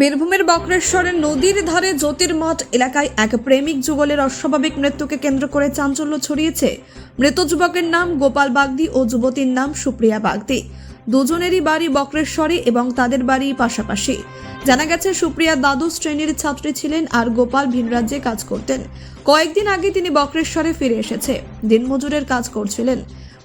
বীরভূমের বক্রেশ্বরের নদীর ধারে জ্যোতির্মঠ এলাকায় এক প্রেমিক যুগলের অস্বাভাবিক মৃত্যুকে কেন্দ্র করে চাঞ্চল্য ছড়িয়েছে। মৃত যুবকের নাম গোপাল বাগদি ও যুবতীর নাম সুপ্রিয়া বাগদি। দুজনেরই বাড়ি বক্রেশ্বরে এবং তাদের বাড়ি পাশাপাশি। জানা গেছে, সুপ্রিয়া দ্বাদশ শ্রেণির ছাত্রী ছিলেন আর গোপাল ভিন রাজ্যে কাজ করতেন। কয়েকদিন আগে তিনি বক্রেশ্বরে ফিরে এসেছে। দিনমজুরের কাজ করছিলেন।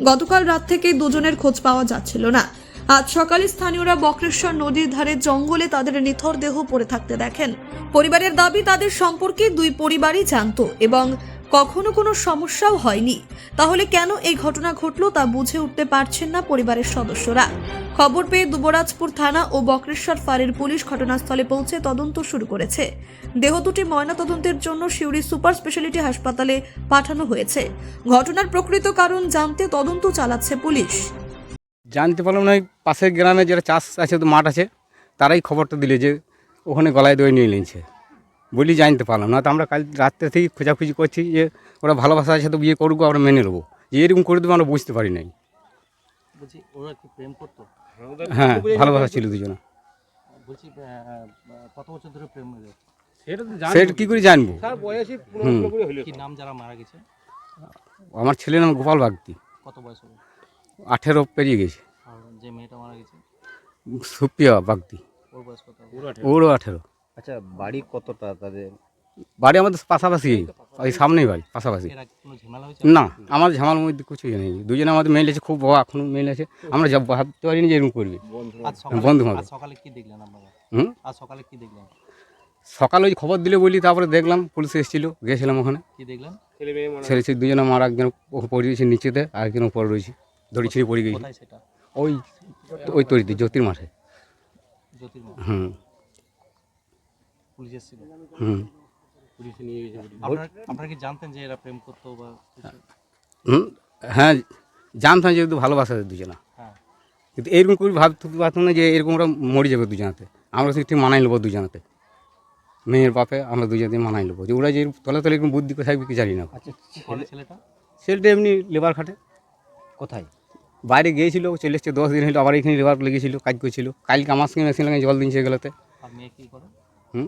গতকাল রাত থেকে দুজনের খোঁজ পাওয়া যাচ্ছিল না। আজ সকালে স্থানীয়রা বক্রেশ্বর নদীর ধারে জঙ্গলে তাদের নিথর দেহ পড়ে থাকতে দেখেন। পরিবারের দাবি, তাদের সম্পর্কে দুই পরিবারই জানত এবং কখনো কোনো সমস্যাও হয়নি। তাহলে কেন এই ঘটনা ঘটলো তা বুঝে উঠতে পারছেন না পরিবারের সদস্যরা। খবর পেয়ে দুবরাজপুর থানা ও বক্রেশ্বর ফাঁড়ির পুলিশ ঘটনাস্থলে পৌঁছে তদন্ত শুরু করেছে। দেহ দুটি ময়নাতদন্তের জন্য সিউড়ি সুপার স্পেশালিটি হাসপাতালে পাঠানো হয়েছে। ঘটনার প্রকৃত কারণ জানতে তদন্ত চালাচ্ছে পুলিশ। জানতে পারলাম না ওই পাশের গ্রামে যারা চাষ আছে তো মাঠ আছে তারাই খবরটা দিলে যে ওখানে গলায় দই নিয়ে নিয়েছে। বলি জানতে পারলাম না তো আমরা কাল রাত্রে থেকে খোঁজাখুঁজি করছি যে ওরা ভালোবাসা আছে তো বিয়ে করব আমরা মেনে নেব। যে এরকম করে দেবো আমরা বুঝতে পারি নাই। বলছি ওরা কি প্রেম করতো? হ্যাঁ ভালোবাসা ছিল দুজনে? সেটা কী করে জানব? হুম। কি নাম যারা মারা গেছে? আমার ছেলের নাম গোপাল বাগদি কত বয়স আঠেরো পেরিয়ে গেছে। যে মেয়েটা মারা গেছে? সুপ্রিয়া বাগদি। ওর বয়স কত? ওরও আঠেরো। আচ্ছা বাড়ি কতটা তাদের? বাড়ি আমাদের পাশাপাশি ওই সামনেই বাড়ি পাশাপাশি। এর আগে কোনো ঝামেলা হয়েছে? না আমার ঝামার মধ্যে কিছুই নেই। দুজনে আমাদের মেল আছে খুব বাবা এখনও মেল আছে। আমরা যা ভাবতে পারিনি যে এরকম করবে। বন্ধু হবে। সকালে কি দেখলেন হুম? সকালে কি দেখলেন? সকালে ওই খবর দিলে বলি তারপরে দেখলাম পুলিশ এসেছিল গেছিলাম ওখানে। কি দেখলেন? ছেলে ছেলে দুজনে মারা একজন পড়ে দিয়েছে নিচেতে আর একজন উপরে রয়েছে। দড়ি ছিঁড়ে পড়ে গেছে সেটা? ওই ওই তরিতে জ্যোতির মাঠে। হুম। হুম। হ্যাঁ জানতাম যেহেতু ভালোবাসা দুজনা। হ্যাঁ। কিন্তু এরকম করে ভাবতে পারতাম না যে এরকম ওরা মরে যাবে দুজনাতে। আমরা ঠিক মানাই নেব দুজনাতে। মেয়ের বাপে আমরা দুজনে মানাই নেব। যে ওরা যে তলে তলে এরকম বুদ্ধি কোথায় কি জানি না। আচ্ছা ছেলেটা? ছেলেটা এমনি লেবার খাটে। কোথায়? বাইরে গিয়েছিল চলে এসছে দশ দিন হলো আবার এখানে লেবার লেগেছিল কাজ করছিল। কালকে আমার সঙ্গে মেশিন লাগে জল দিনছে এগুলোতে। হুম?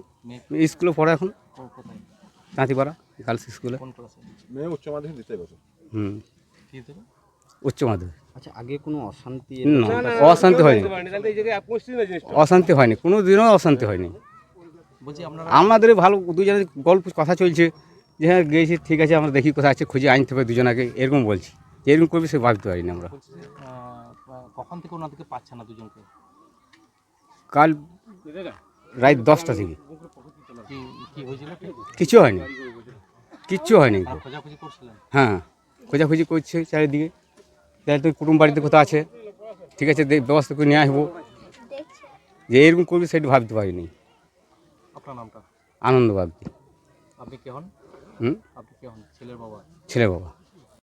স্কুলে পড়ে এখন। তাঁতিপাড়া গার্লস স্কুলে উচ্চ মাধ্যমিক দিতে হুম। কি উচ্চ মাধ্যমিক। আচ্ছা আগে কোনো অশান্তি না অশান্তি হয়নি। অশান্তি হয়নি কোনো দিনও অশান্তি হয়নি আমাদের ভালো দুজনের গল্প কথা চলছে। যে হ্যাঁ গিয়েছি ঠিক আছে আমরা দেখি কোথায় আছে খুঁজে আনতে হবে দুজনাকে এরকম বলছি। যে এরকম করবে সে ভাবতে আমরা। যে আহ, আহ, কখন থেকে ওনাদেরকে পাচ্ছে না দুজনকে? কাল রাত দশটা থেকে? কিছু হয়নি। কিচ্ছু হয়নি। হ্যাঁ খোঁজাখুঁজি করছে চারিদিকে। তাহলে তো কুটুম বাড়িতে কোথাও আছে। ঠিক আছে ব্যবস্থা করে নিয়ে আসব। যে এরকম করবে সেটা ভাবতে পারিনি। আপনার নামটা? আনন্দ ভাবছি। আপনি কে হন? হুম? আপনি কে হন? ছেলের বাবা? ছেলে বাবা।